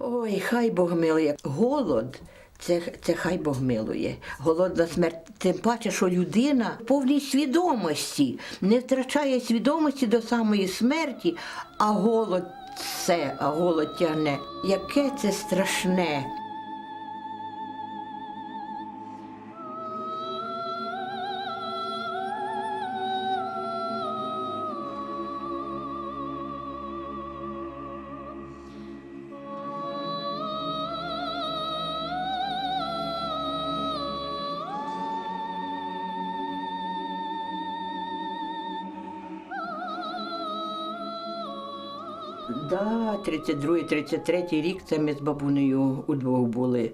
Ой, хай Бог милує. Голод. Це, це хай Бог милує. Голодна смерть. Тим паче, що людина в повній свідомості не втрачає свідомості до самої смерті, а голод це, а голод тягне. Яке це страшне. Да, 32-33 рік це ми з бабунею удвох були.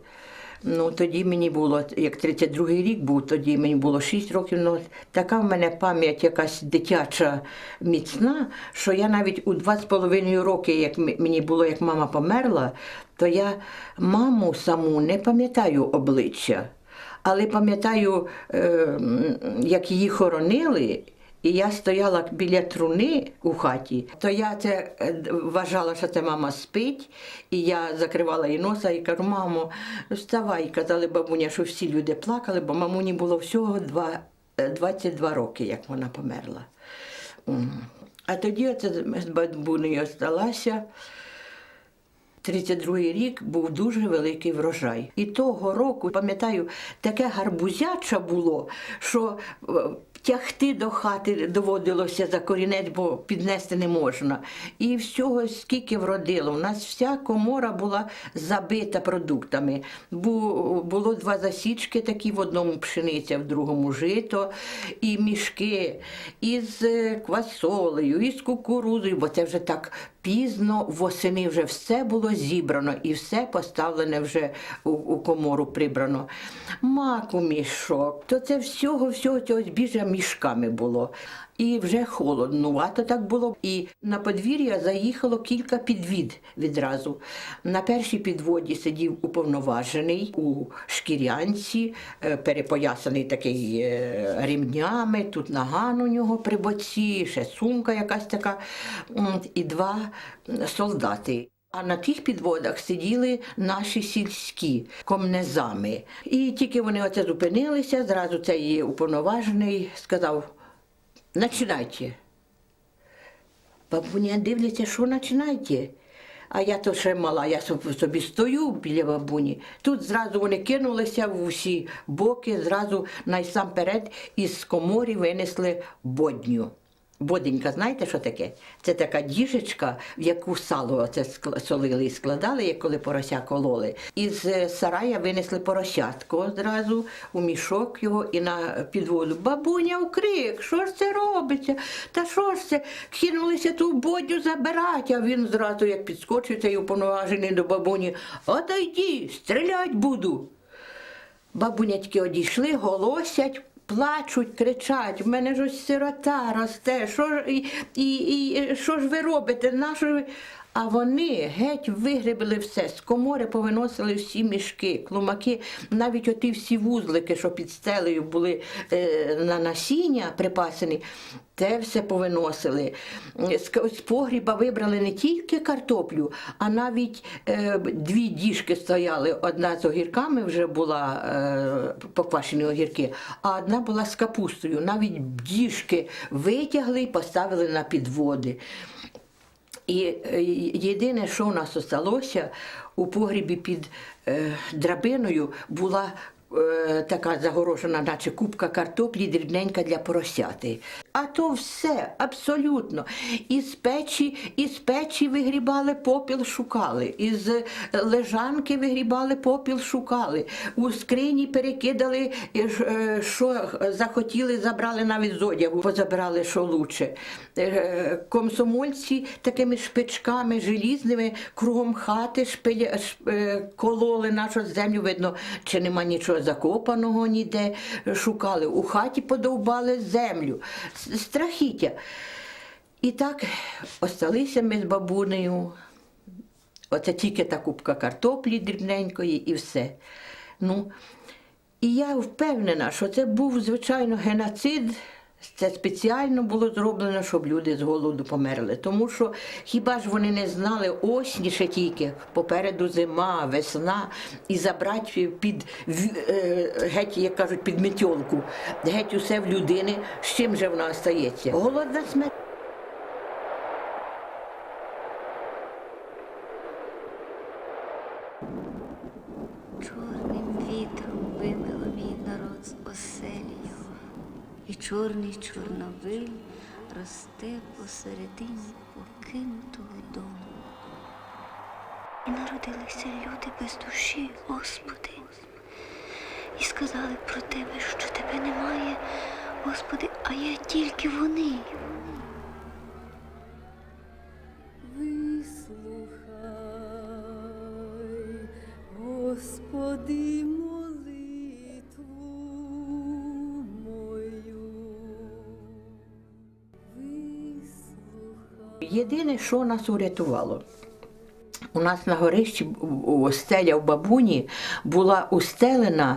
Ну, тоді мені було, як 32-й рік був, тоді мені було 6 років. Ну, така в мене пам'ять якась дитяча міцна, що я навіть у 2,5 роки, як мені було, як мама померла, то я маму саму не пам'ятаю обличчя. Але пам'ятаю, е, як її хоронили, і я стояла біля труни у хаті, то я це е, вважала, що це мама спить, і я закривала їй носа і кажу, мамо, вставай. Казали бабуня, що всі люди плакали, бо мамуні було всього два, е, 22 роки, як вона померла. А тоді оце з- бабунею сталася. 32-й рік був дуже великий врожай. І того року, пам'ятаю, таке гарбузяча було, що е, тягти до хати доводилося за корінець, бо піднести не можна. І всього скільки вродило. У нас вся комора була забита продуктами. Бу- Було два засічки такі, в одному пшениця, в другому жито, і мішки із е, квасолею, із кукурузою, бо це вже так пізно восени вже все було зібрано і все поставлене вже у, у комору прибрано. Маку мішок, то це всього, всього цього збіжжя мішками було. І вже холоднувато так було. І на подвір'я заїхало кілька підвід відразу. На першій підводі сидів уповноважений у шкірянці, е, перепоясаний такий е, ремнями, тут наган у нього при боці, ще сумка якась така, і два солдати. А на тих підводах сиділи наші сільські комнезами. І тільки вони оце зупинилися, зразу цей уповноважений сказав: Начинайте. Бабуня дивляться, що починайте. А я то ще мала, я собі стою біля бабуні. Тут зразу вони кинулися в усі боки, зразу найсамперед із коморі винесли бодню. Боденька, знаєте, що таке? Це така діжечка, в яку сало оце солили і складали, як коли порося кололи. Із е, сарая винесли поросятко зразу у мішок його і на підводу. Бабуня у крик, що ж це робиться? Та що ж це? Кинулися ту бодню забирати, а він зразу як підскочив цей уповноважений до бабуні. Отойди, стрілять буду. Бабунятки одійшли, голосять, плачуть, кричать. В мене ж ось сирота росте. Що ж, і, і, і, що ж ви робите? Ви? А вони геть вигребли все, з комори повиносили всі мішки, клумаки, навіть оті всі вузлики, що під стелею були е, на насіння припасені, те все повиносили. З, з погріба вибрали не тільки картоплю, а навіть е, дві діжки стояли. Одна з огірками вже була е, поквашені огірки, а одна була з капустою. Навіть діжки витягли і поставили на підводи. І е, єдине, що у нас осталося, у погрібі під е, драбиною була така загорожена, наче кубка картоплі, дрібненька для поросяти. А то все абсолютно. Із печі, із печі вигрібали попіл, шукали, із е, лежанки вигрібали попіл, шукали, у скрині перекидали, е, е, що захотіли, забрали навіть з одягу, позабирали, що лучше. Е, Комсомольці такими шпичками желізними кругом хати шпиля, ш- е, кололи нашу землю, видно, чи нема нічого закопаного ніде. Шукали. У хаті подовбали землю. Страхіття. І так осталися ми з бабунею. Оце тільки та купка картоплі дрібненької і все. Ну, і я впевнена, що це був, звичайно, геноцид Це спеціально було зроблено, щоб люди з голоду померли. Тому що хіба ж вони не знали осні ще тільки, попереду зима, весна, і забрати під е, геть, як кажуть, під метьолку, геть усе в людини, з чим же вона стається? Голодна смерть. Чорний чорновиль росте посередині покинутого дому. І народилися люди без душі, Господи, і сказали про тебе, що тебе немає, Господи, а я тільки вони. Що нас урятувало. У нас на горищі стеля в бабуні була устелена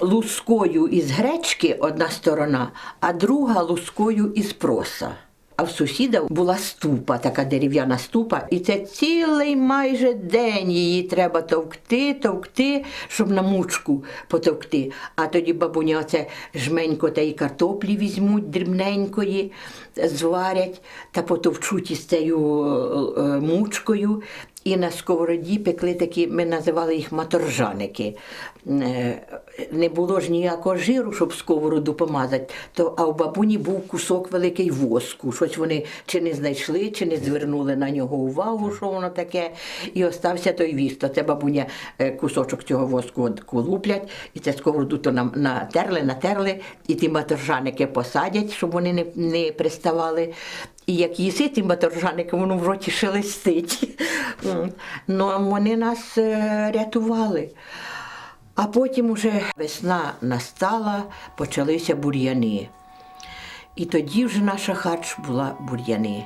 лускою із гречки одна сторона, а друга лускою із проса. А в сусіда була ступа, така дерев'яна ступа, і це цілий майже день її треба товкти, товкти, щоб на мучку потовкти. А тоді бабуня оце жменько та й картоплі візьмуть дрібненької, зварять та потовчуть із цією е, е, мучкою. І на сковороді пекли такі, ми називали їх маторжаники. Е, Не було ж ніякого жиру, щоб сковороду помазати, то, а в бабуні був кусок великий воску. Щось вони чи не знайшли, чи не звернули на нього увагу, що воно таке. І остався той віз. То це бабуня е, кусочок цього воску от луплять, і це сковороду то нам натерли, натерли, і ті маторжаники посадять, щоб вони не, не приставали. І як їси ті баторжаники, воно в роті шелестить. Ну, вони нас е, рятували. А потім уже весна настала, почалися бур'яни. І тоді вже наша харч була бур'яни.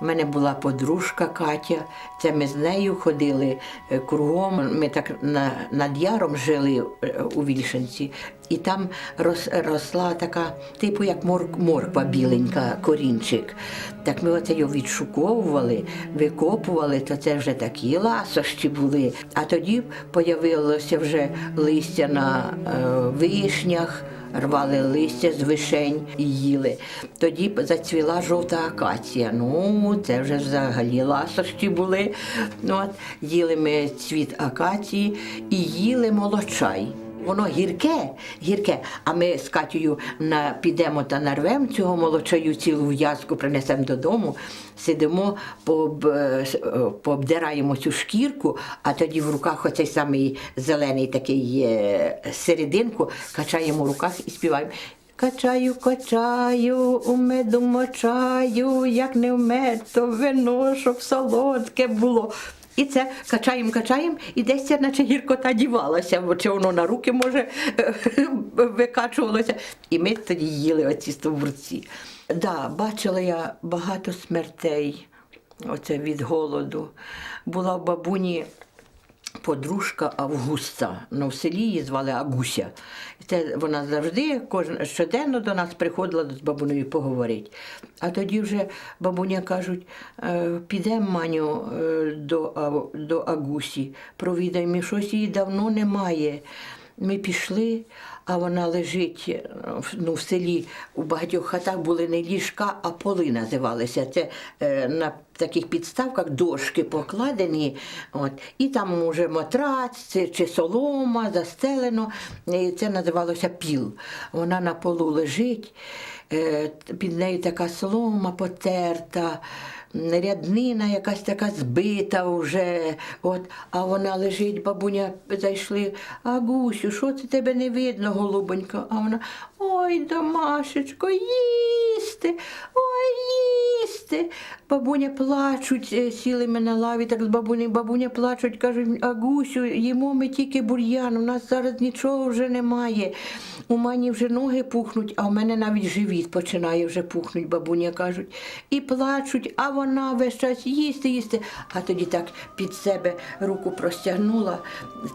У мене була подружка Катя, це ми з нею ходили е, кругом. Ми так на, над яром жили е, у Вільшинці, і там рос, росла така, типу як мор, морква біленька, корінчик. Так ми оце його відшуковували, викопували, то це вже такі ласощі були. А тоді появилося вже листя на е, вишнях рвали листя з вишень і їли. Тоді зацвіла жовта акація. Ну, це вже взагалі ласощі були. Ну, От, їли ми цвіт акації і їли молочай. Воно гірке, гірке. А ми з Катєю на, підемо та нарвемо цього молочаю, цілу в'язку принесемо додому, сидимо, поб, е, е, пообдираємо цю шкірку, а тоді в руках оцей самий зелений такий серединку, качаємо в руках і співаємо. Качаю, качаю, у меду мочаю, як не в мед, то вино, щоб солодке було. І це качаємо, качаємо, і десь ця наче гіркота дівалася, бо чи воно на руки може викачувалося. І ми тоді їли оці стовбурці. Да, бачила я багато смертей оце від голоду. Була в бабуні подружка Августа. Ну, в селі її звали Агуся. І Це вона завжди кожен щоденно до нас приходила з бабунею поговорити. А тоді вже бабуня кажуть, «Е, підемо Маню е, до, до Агусі, провідаємо, щось її давно немає. Ми пішли, а вона лежить е, ну, в селі. У багатьох хатах були не ліжка, а поли називалися. Це е, на таких підставках дошки покладені. От, і там уже матрац це, чи солома застелено. І це називалося піл. Вона на полу лежить, е, під нею така солома потерта ряднина якась така збита вже. От, а вона лежить, бабуня зайшли. А Гусю, що це тебе не видно, голубонько? А вона ой, Домашечко, їсти, ой, їсти. Бабуня плачуть, е, сіли ми на лаві, так з бабунею, бабуня плачуть, кажуть, Агусю, їмо ми тільки бур'ян, у нас зараз нічого вже немає. У мані вже ноги пухнуть, а у мене навіть живіт починає вже пухнуть, бабуня кажуть. І плачуть, а вона весь час їсти, їсти. А тоді так під себе руку простягнула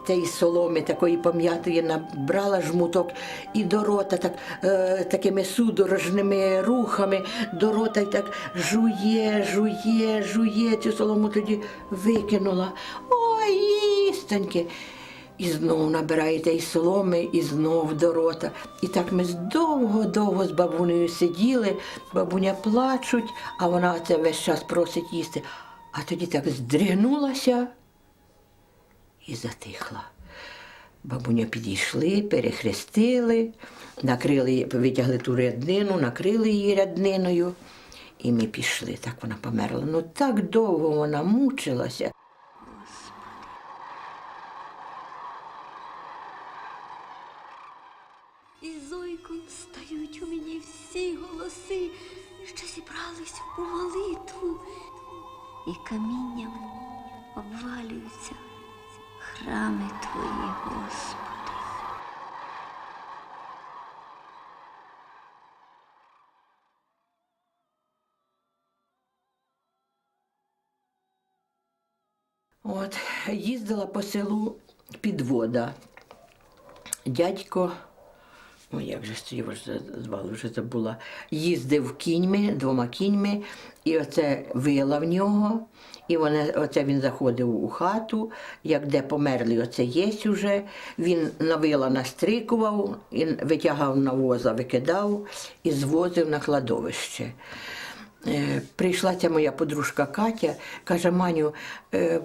тієї соломи, такої пом'ятої, набрала жмуток і до рота так, е, такими судорожними рухами до рота і так жує, жує, жує. Цю солому тоді викинула. Ой, їстоньки. І знову набираєте із соломи, і знов до рота. І так ми довго-довго з бабунею сиділи, бабуня плачуть, а вона це весь час просить їсти. А тоді так здригнулася і затихла. Бабуня підійшли, перехрестили, накрили, витягли ту ряднину, накрили її рядниною. І ми пішли. Так вона померла. Ну так довго вона мучилася. І зойком стають у мені всі голоси, що зібрались у молитву, і камінням обвалюються храми твої, От, їздила по селу підвода. Дядько, ой, як же його звали, вже забула, їздив кіньми, двома кіньми, і оце вила в нього. І вони, оце він заходив у хату, як де померли, оце є уже. Він на вила настрикував, і витягав на воза, викидав і звозив на кладовище. Е, Прийшла ця моя подружка Катя, каже, Маню, е,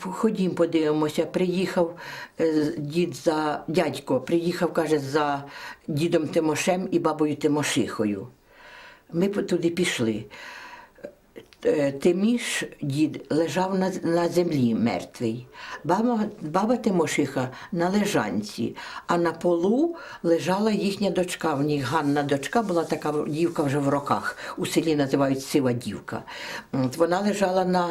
ходім, подивимося. Приїхав е, дід за дядько, приїхав, каже, за дідом Тимошем і бабою Тимошихою. Ми туди пішли. Е, Тиміш дід лежав на, на землі мертвий. Баба, баба Тимошиха на лежанці, а на полу лежала їхня дочка. В них Ганна дочка була така дівка вже в роках. У селі називають сива дівка. От вона лежала на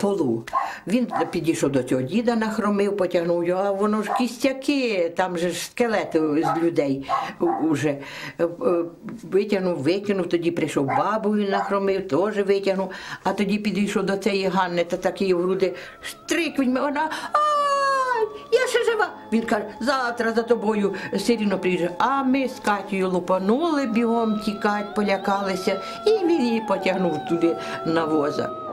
полу. Він підійшов до цього діда, нахромив, потягнув його, а воно ж кістяки, там же ж скелети з людей уже. Е, е, Витягнув, викинув, тоді прийшов бабу, він нахромив, теж витягнув, а тоді підійшов до цієї Ганни та такі в груди штрик він вона. Я ще жива. Він каже, завтра за тобою все рівно. А ми з Катєю лупанули бігом тікать, полякалися, і він її потягнув туди на воза.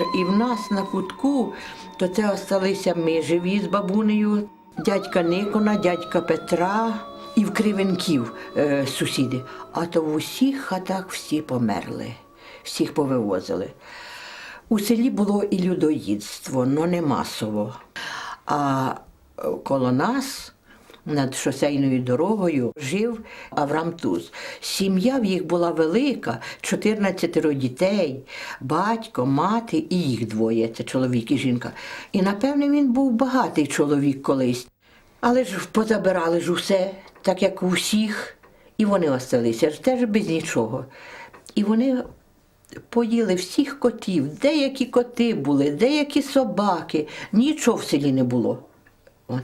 Боже, і в нас на кутку, то це осталися ми живі з бабунею, дядька Никона, дядька Петра і в Кривенків е, сусіди. А то в усіх хатах всі померли, всіх повивозили. У селі було і людоїдство, але не масово. А е, коло нас над шосейною дорогою жив Авраам Туз. Сім'я в їх була велика, 14 дітей, батько, мати і їх двоє це чоловік і жінка. І напевне він був багатий чоловік колись. Але ж позабирали ж усе, так як у всіх, і вони осталися ж теж без нічого. І вони поїли всіх котів, деякі коти були, деякі собаки, нічого в селі не було. От.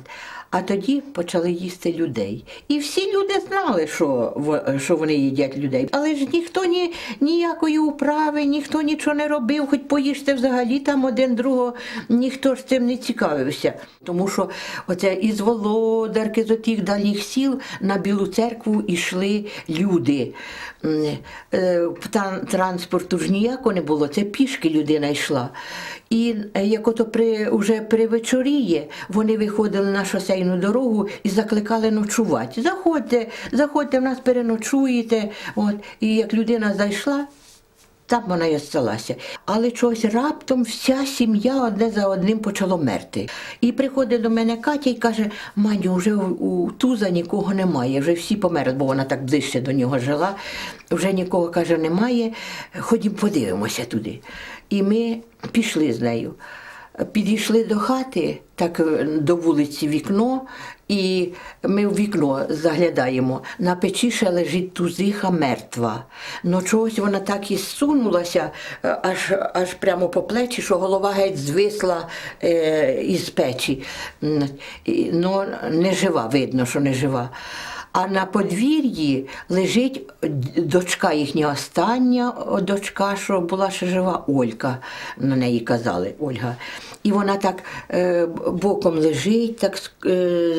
А тоді почали їсти людей. І всі люди знали, що, що вони їдять людей. Але ж ніхто ні, ніякої управи, ніхто нічого не робив, хоч поїжте взагалі там один другого, ніхто ж цим не цікавився. Тому що оце із Володарки, з отих дальніх сіл на Білу церкву йшли люди. Е, Транспорту ж ніякого не було, це пішки людина йшла. І е, як ото при, уже при вечоріє вони виходили на шосейну дорогу і закликали ночувати. Заходьте, заходьте, в нас переночуєте. От. І як людина зайшла, Там вона й осталася. Але чогось раптом вся сім'я одне за одним почало мерти. І приходить до мене Катя і каже: Маню, вже у, у Туза нікого немає, вже всі померли, бо вона так ближче до нього жила. Вже нікого каже, немає. Ходім, подивимося туди. І ми пішли з нею. Підійшли до хати, так е, до вулиці вікно, і ми в вікно заглядаємо. На печі ще лежить тузиха мертва. Ну чогось вона так і зсунулася, е, аж, аж прямо по плечі, що голова геть звисла е, із печі. Ну, не жива, видно, що не жива. А на подвір'ї лежить дочка їхня остання дочка, що була ще жива Олька, на неї казали Ольга. І вона так е, боком лежить, так е,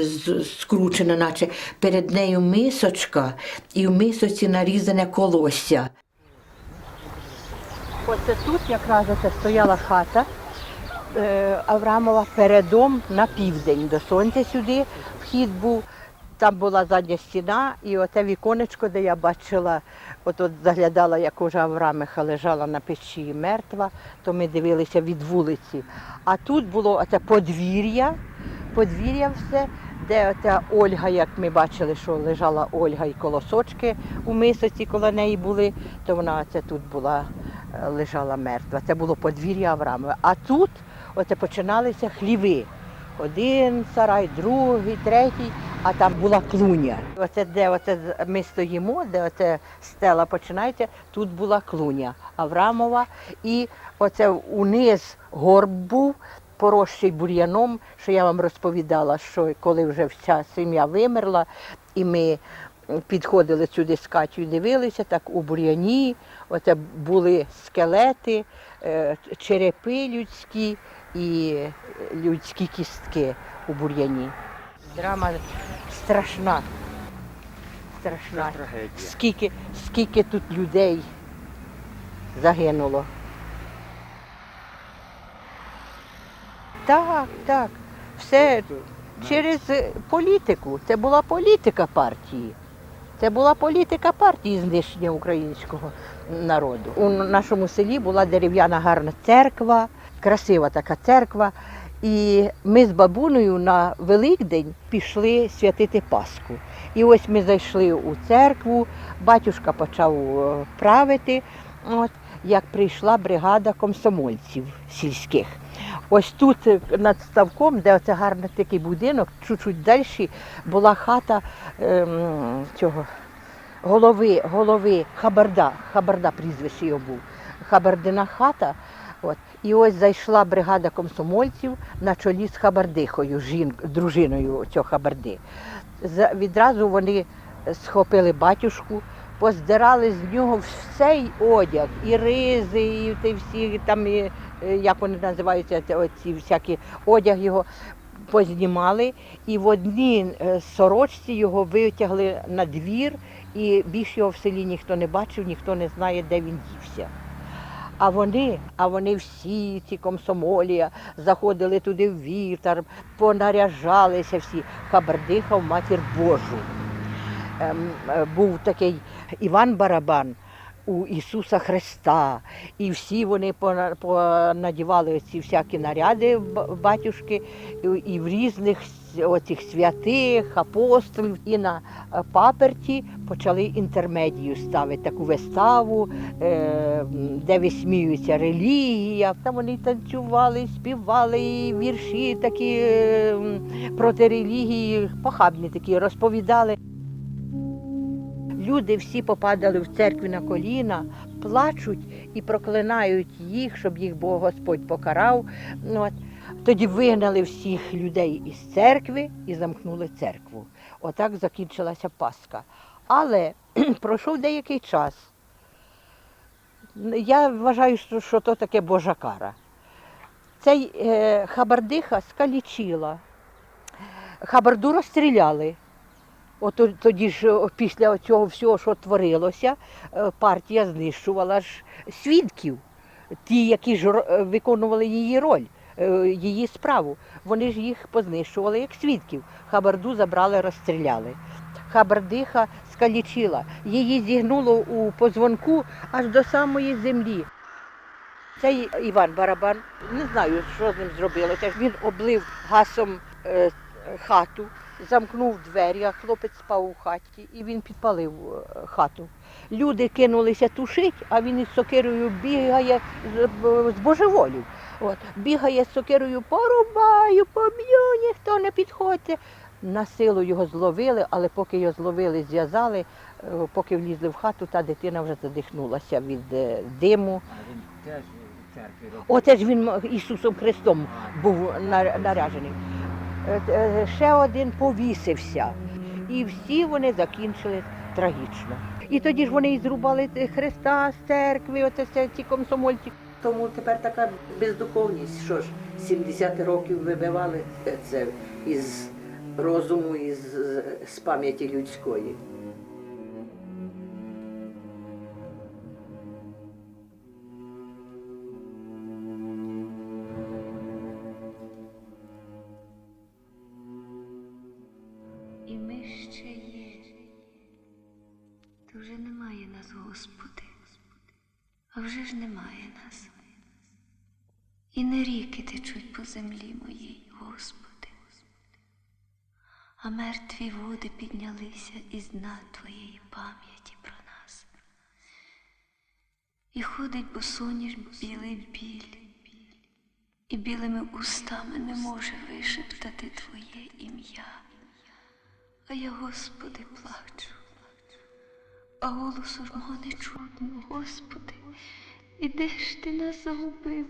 скручена, наче перед нею мисочка, і в мисоці нарізане колосся. Оце тут якраз оце стояла хата е, Аврамова передом на південь до сонця сюди. Вхід був, там була задня стіна, і оте віконечко, де я бачила, от, заглядала, як уже Аврамиха лежала на печі мертва, то ми дивилися від вулиці. А тут було оце подвір'я, подвір'я все, де оця Ольга, як ми бачили, що лежала Ольга і колосочки у мисоці коло неї були, то вона оце тут була, е, лежала мертва. Це було подвір'я Аврамове. А тут оце починалися хліви. Один сарай, другий, третій, а там була клуня. Оце де оце ми стоїмо, де оце стела починається, тут була клуня Аврамова. І оце униз горб був, поросший бур'яном, що я вам розповідала, що коли вже вся сім'я вимерла, і ми підходили сюди з Катю, дивилися, так у бур'яні, оце були скелети, е, черепи людські і людські кістки у бур'яні. Драма страшна. Страшна. Скільки, скільки тут людей загинуло. Так, так. Все через політику. Це була політика партії. Це була політика партії знищення українського народу. У нашому селі була дерев'яна гарна церква, красива така церква. І ми з бабунею на Великдень пішли святити Пасху. І ось ми зайшли у церкву, батюшка почав е, правити. От, як прийшла бригада комсомольців сільських. Ось тут е, над ставком, де оце гарний такий будинок, чуть-чуть далі була хата ем, цього голови, голови Хабарда, Хабарда прізвище його був. Хабардина хата. От. І ось зайшла бригада комсомольців на чолі з Хабардихою, жін, дружиною цього Хабарди. Відразу вони схопили батюшку, поздирали з нього всей одяг, і ризи, і ті всі там, і, е, як вони називаються, оці всякі одяг його познімали, і в одній е, сорочці його витягли на двір, і більше його в селі ніхто не бачив, ніхто не знає, де він дівся. А вони, а вони всі, ці комсомолія, заходили туди в вітер, понаряжалися всі. Хабардиха матір Божу. Ем, е, був такий Іван Барабан у Ісуса Христа. І всі вони пона- понадівали ці всякі наряди батюшки і, в різних оцих святих, апостолів. І на е, паперті почали інтермедію ставити таку виставу, е, де висміюється релігія. Там вони танцювали, співали, і вірші такі проти релігії, похабні такі розповідали. Люди всі попадали в церкві на коліна, плачуть і проклинають їх, щоб їх Бог Господь покарав. От. Тоді вигнали всіх людей із церкви і замкнули церкву. Отак закінчилася Пасха. Але пройшов деякий час. Я вважаю, що то таке Божа кара. Цей е, хабардиха скалічила. Хабарду розстріляли. От тоді ж після цього всього, що творилося, е, партія знищувала ж свідків, ті, які ж е, виконували її роль, е, її справу. Вони ж їх познищували як свідків. Хабарду забрали, розстріляли. хабардиха скалічила. Її зігнуло у позвонку аж до самої землі. Цей Іван Барабан, не знаю, що з ним зробилося. Він облив гасом е, хату, замкнув двері, а хлопець спав у хаті, і він підпалив е, хату. Люди кинулися тушити, а він із сокирою бігає з, божеволів. От, бігає з сокирою, порубаю, поб'ю, ніхто не підходьте. На силу його зловили, але поки його зловили, зв'язали, е, поки влізли в хату, та дитина вже задихнулася від е, диму. А він теж. Оце ж він Ісусом Христом був на- наряжений. Е, е, Ще один повісився. І всі вони закінчили трагічно. І тоді ж вони і зрубали хреста з церкви, оце ці комсомольці. Тому тепер така бездуховність, що ж 70 років вибивали це із розуму, із з пам'яті людської. Вже ж немає нас. І не ріки течуть по землі моїй, Господи. А мертві води піднялися із дна Твоєї пам'яті про нас. І ходить босоніж білий біль, і білими устами не може вишептати Твоє ім'я. А я, Господи, плачу, а голосу мого не чутно, Господи, и те ще нас загубили.